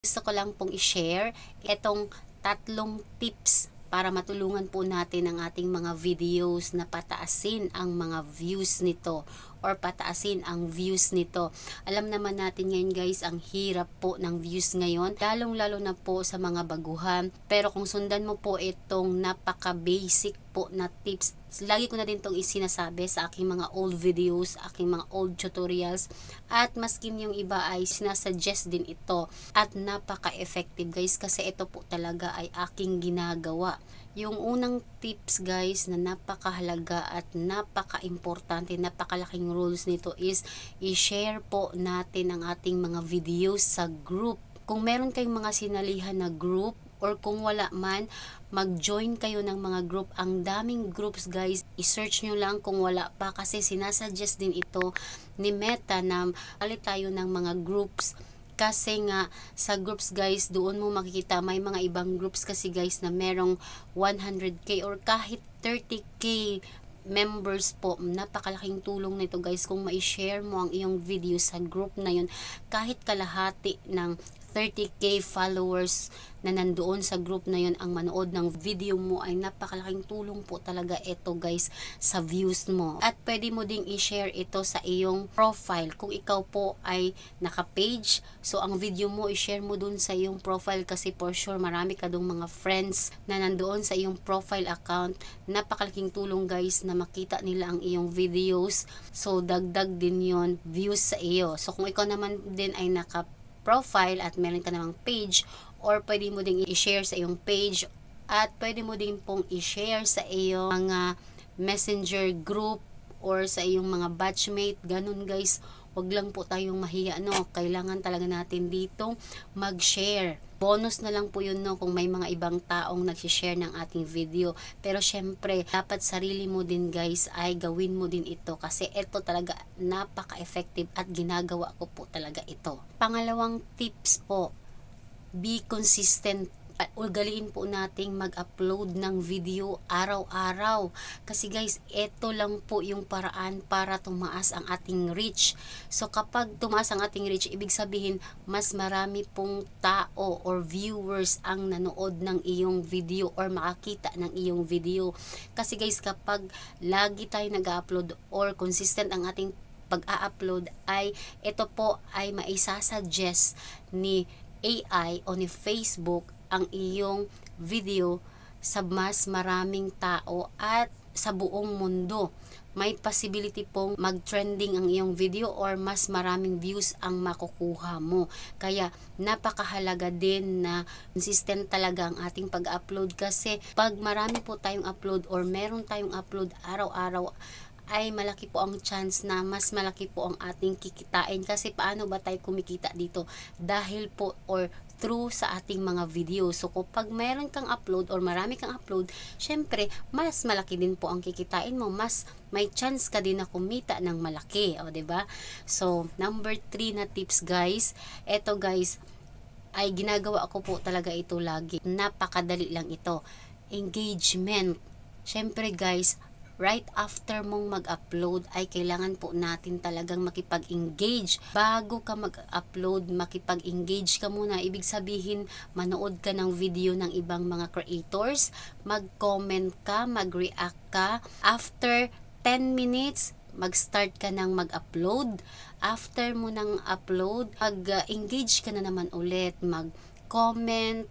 gusto ko lang pong i-share itong tatlong tips para matulungan po natin ang ating mga videos na pataasin ang mga views nito or pataasin ang views nito. Alam naman natin ngayon guys, ang hirap po ng views ngayon, lalong lalo na po sa mga baguhan. Pero kung sundan mo po itong napaka-basic po na tips, lagi ko na din itong isinasabi sa aking mga old videos, aking mga old tutorials, at maskin yung iba ay sinasuggest din ito. At napaka-effective guys, kasi ito po talaga ay aking ginagawa. Yung unang tips guys na napakahalaga at napaka-importante, napakalaking rules nito is i-share po natin ang ating mga videos sa group. Kung meron kayong mga sinalihan na group or kung wala man, mag-join kayo ng mga group. Ang daming groups guys, i-search nyo lang kung wala pa kasi sinasuggest din ito ni Meta na palit tayo ng mga groups kasi nga sa groups guys doon mo makikita may mga ibang groups kasi guys na merong 100k or kahit 30k members po. Napakalaking tulong nito guys kung mai-share mo ang iyong video sa group na yun. Kahit kalahati ng 30k followers na nandoon sa group na yun ang manood ng video mo ay napakalaking tulong po talaga ito guys sa views mo. At pwede mo ding i-share ito sa iyong profile. Kung ikaw po ay naka-page so ang video mo i-share mo dun sa iyong profile kasi for sure marami ka dong mga friends na nandoon sa iyong profile account. Napakalaking tulong guys na makita nila ang iyong videos. So dagdag din yon views sa iyo. So kung ikaw naman din ay naka profile at meron ka namang page or pwede mo ding i-share sa iyong page at pwede mo din pong i-share sa iyong mga messenger group or sa iyong mga batchmate. Ganun guys wag lang po tayong mahiya no? Kailangan talaga natin dito mag-share. Bonus na lang po yun no? Kung may mga ibang taong nag-share ng ating video. Pero syempre dapat sarili mo din guys ay gawin mo din ito. Kasi ito talaga napaka-effective at ginagawa ko po talaga ito. Pangalawang tips po be consistent ugaliin po nating mag-upload ng video araw-araw. Kasi guys, ito lang po yung paraan para tumaas ang ating reach. So kapag tumaas ang ating reach, ibig sabihin mas marami pong tao or viewers ang nanood ng iyong video or makakita ng iyong video. Kasi guys, kapag lagi tayo nag-upload or consistent ang ating pag-a-upload ay ito po ay maisasuggest ni AI o ni Facebook ang iyong video sa mas maraming tao at sa buong mundo. May possibility pong mag-trending ang iyong video or mas maraming views ang makukuha mo. Kaya napakahalaga din na consistent talaga ang ating pag-upload kasi pag marami po tayong upload or meron tayong upload araw-araw ay malaki po ang chance na mas malaki po ang ating kikitain kasi paano ba tayo kumikita dito dahil po or through sa ating mga video. So kapag meron kang upload or marami kang upload, syempre mas malaki din po ang kikitain mo, mas may chance ka din na kumita ng malaki, o ba? So number 3 na tips guys, eto guys ay ginagawa ko po talaga ito lagi. Napakadali lang ito. Engagement. Syempre guys, right after mong mag-upload ay kailangan po natin talagang makipag-engage. Bago ka mag-upload, makipag-engage ka muna. Ibig sabihin, manood ka ng video ng ibang mga creators, mag-comment ka, mag-react ka. After 10 minutes, mag-start ka ng mag-upload. After mo ng upload, mag-engage ka na naman ulit, mag-comment,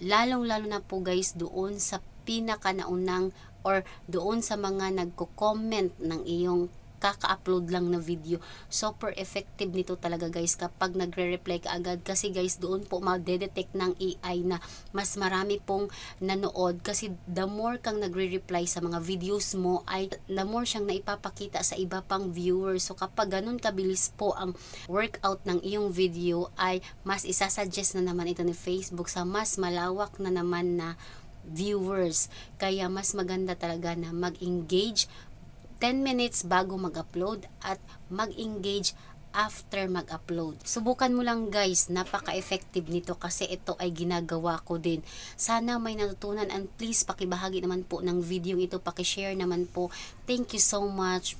lalong-lalo na po guys doon sa pinaka naunang or doon sa mga nagko-comment ng iyong kaka-upload lang na video. Super effective nito talaga guys kapag nagre-reply ka agad kasi guys doon po ma-detect ng AI na mas marami pong nanood kasi the more kang nagre-reply sa mga videos mo ay the more siyang naipapakita sa iba pang viewers. So kapag ganun kabilis po ang workout ng iyong video ay mas isasuggest na naman ito ni Facebook sa mas malawak na naman na viewers. Kaya mas maganda talaga na mag-engage 10 minutes bago mag-upload at mag-engage after mag-upload. Subukan mo lang guys, napaka-effective nito kasi ito ay ginagawa ko din. Sana may natutunan and please pakibahagi naman po ng video ito, pakishare naman po. Thank you so much.